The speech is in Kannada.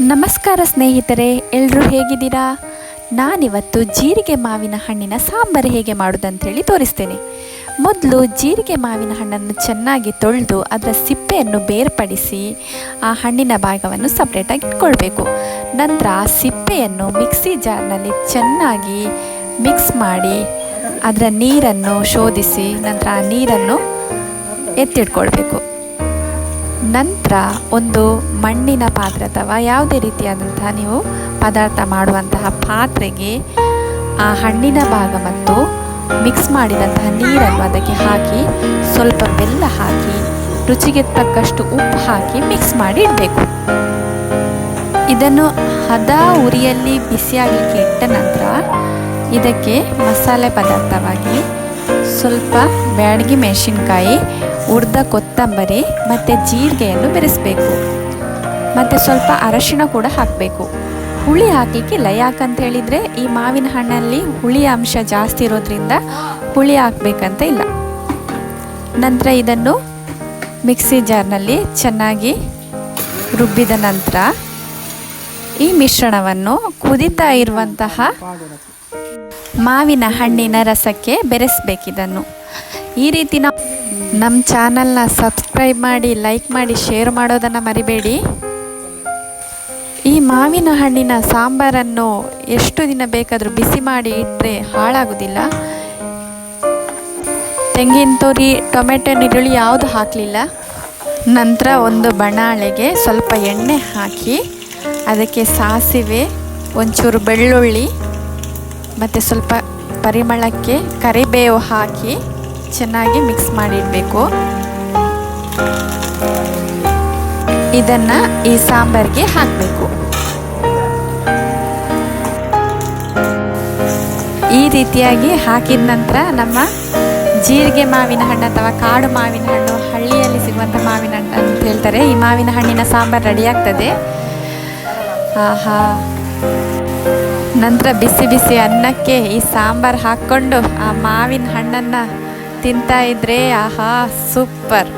ನಮಸ್ಕಾರ ಸ್ನೇಹಿತರೆ ಎಲ್ಲರೂ ಹೇಗಿದ್ದೀರಾ? ನಾನಿವತ್ತು ಜೀರಿಗೆ ಮಾವಿನ ಹಣ್ಣಿನ ಸಾಂಬಾರು ಹೇಗೆ ಮಾಡೋದಂಥೇಳಿ ತೋರಿಸ್ತೇನೆ. ಮೊದಲು ಜೀರಿಗೆ ಮಾವಿನ ಹಣ್ಣನ್ನು ಚೆನ್ನಾಗಿ ತೊಳೆದು ಅದರ ಸಿಪ್ಪೆಯನ್ನು ಬೇರ್ಪಡಿಸಿ ಆ ಹಣ್ಣಿನ ಭಾಗವನ್ನು ಸಪ್ರೇಟಾಗಿ ಇಟ್ಕೊಳ್ಬೇಕು. ನಂತರ ಆ ಸಿಪ್ಪೆಯನ್ನು ಮಿಕ್ಸಿ ಜಾರ್ನಲ್ಲಿ ಚೆನ್ನಾಗಿ ಮಿಕ್ಸ್ ಮಾಡಿ ಅದರ ನೀರನ್ನು ಶೋಧಿಸಿ ನಂತರ ಆ ನೀರನ್ನು ಎತ್ತಿಟ್ಕೊಳ್ಬೇಕು. ನಂತರ ಒಂದು ಮಣ್ಣಿನ ಪಾತ್ರೆ ಅಥವಾ ಯಾವುದೇ ರೀತಿಯಾದಂತಹ ನೀವು ಪದಾರ್ಥ ಮಾಡುವಂತಹ ಪಾತ್ರೆಗೆ ಆ ಹಣ್ಣಿನ ಭಾಗ ಮತ್ತು ಮಿಕ್ಸ್ ಮಾಡಿದಂತಹ ನೀರನ್ನು ಅದಕ್ಕೆ ಹಾಕಿ ಸ್ವಲ್ಪ ಬೆಲ್ಲ ಹಾಕಿ, ರುಚಿಗೆ ತಕ್ಕಷ್ಟು ಉಪ್ಪು ಹಾಕಿ ಮಿಕ್ಸ್ ಮಾಡಿ ಇಡಬೇಕು ಇದನ್ನು ಹದ ಉರಿಯಲ್ಲಿ ಬಿಸಿಯಾಗಲಿಕ್ಕೆ ಇಟ್ಟ ನಂತರ ಇದಕ್ಕೆ ಮಸಾಲೆ ಪದಾರ್ಥವಾಗಿ ಸ್ವಲ್ಪ ಬ್ಯಾಡಗಿ ಮೆಣಸಿನ್ಕಾಯಿ ಉರ್ದ ಕೊತ್ತಂಬರಿ ಮತ್ತು ಜೀರಿಗೆಯನ್ನು ಬೆರೆಸಬೇಕು. ಮತ್ತು ಸ್ವಲ್ಪ ಅರಶಿಣ ಕೂಡ ಹಾಕಬೇಕು. ಹುಳಿ ಹಾಕಲಿಕ್ಕಿಲ್ಲ. ಯಾಕಂತ ಹೇಳಿದರೆ ಈ ಮಾವಿನ ಹಣ್ಣಲ್ಲಿ ಹುಳಿ ಅಂಶ ಜಾಸ್ತಿ ಇರೋದ್ರಿಂದ ಹುಳಿ ಹಾಕಬೇಕಂತ ಇಲ್ಲ. ನಂತರ ಇದನ್ನು ಮಿಕ್ಸಿ ಜಾರ್ನಲ್ಲಿ ಚೆನ್ನಾಗಿ ರುಬ್ಬಿದ ನಂತರ ಈ ಮಿಶ್ರಣವನ್ನು ಕುದಿತಾ ಇರುವಂತಹ ಮಾವಿನ ಹಣ್ಣಿನ ರಸಕ್ಕೆ ಬೆರೆಸಬೇಕಿದನ್ನು. ಈ ರೀತಿ ನಾವು ನಮ್ಮ ಚಾನಲ್ನ ಸಬ್ಸ್ಕ್ರೈಬ್ ಮಾಡಿ, ಲೈಕ್ ಮಾಡಿ, ಶೇರ್ ಮಾಡೋದನ್ನು ಮರಿಬೇಡಿ. ಈ ಮಾವಿನ ಹಣ್ಣಿನ ಸಾಂಬಾರನ್ನು ಎಷ್ಟು ದಿನ ಬೇಕಾದರೂ ಬಿಸಿ ಮಾಡಿ ಇಟ್ಟರೆ ಹಾಳಾಗೋದಿಲ್ಲ. ತೆಂಗಿನ ತುರಿ, ಟೊಮೆಟೊ, ಈರುಳ್ಳಿ ಯಾವುದು ಹಾಕಲಿಲ್ಲ. ನಂತರ ಒಂದು ಬಣಾಳೆಗೆ ಸ್ವಲ್ಪ ಎಣ್ಣೆ ಹಾಕಿ, ಅದಕ್ಕೆ ಸಾಸಿವೆ, ಒಂಚೂರು ಬೆಳ್ಳುಳ್ಳಿ ಮತ್ತು ಸ್ವಲ್ಪ ಪರಿಮಳಕ್ಕೆ ಕರಿಬೇವು ಹಾಕಿ ಚೆನ್ನಾಗಿ ಮಿಕ್ಸ್ ಮಾಡಿಡಬೇಕು. ಇದನ್ನು ಈ ಸಾಂಬಾರಿಗೆ ಹಾಕಬೇಕು. ಈ ರೀತಿಯಾಗಿ ಹಾಕಿದ ನಂತರ ನಮ್ಮ ಜೀರಿಗೆ ಮಾವಿನ ಹಣ್ಣು ಅಥವಾ ಕಾಡು ಮಾವಿನ ಹಣ್ಣು, ಹಳ್ಳಿಯಲ್ಲಿ ಸಿಗುವಂಥ ಮಾವಿನ ಹಣ್ಣು ಅಂತ ಹೇಳ್ತಾರೆ. ಈ ಮಾವಿನ ಹಣ್ಣಿನ ಸಾಂಬಾರು ರೆಡಿ ಆಗ್ತದೆ. ಆಹಾ. ನಂತರ ಬಿಸಿ ಬಿಸಿ ಅನ್ನಕ್ಕೆ ಈ ಸಾಂಬಾರು ಹಾಕ್ಕೊಂಡು ಆ ಮಾವಿನ ಹಣ್ಣನ್ನು ತಿಂತಾ ಇದ್ರೆ ಆಹಾ ಸೂಪರ್.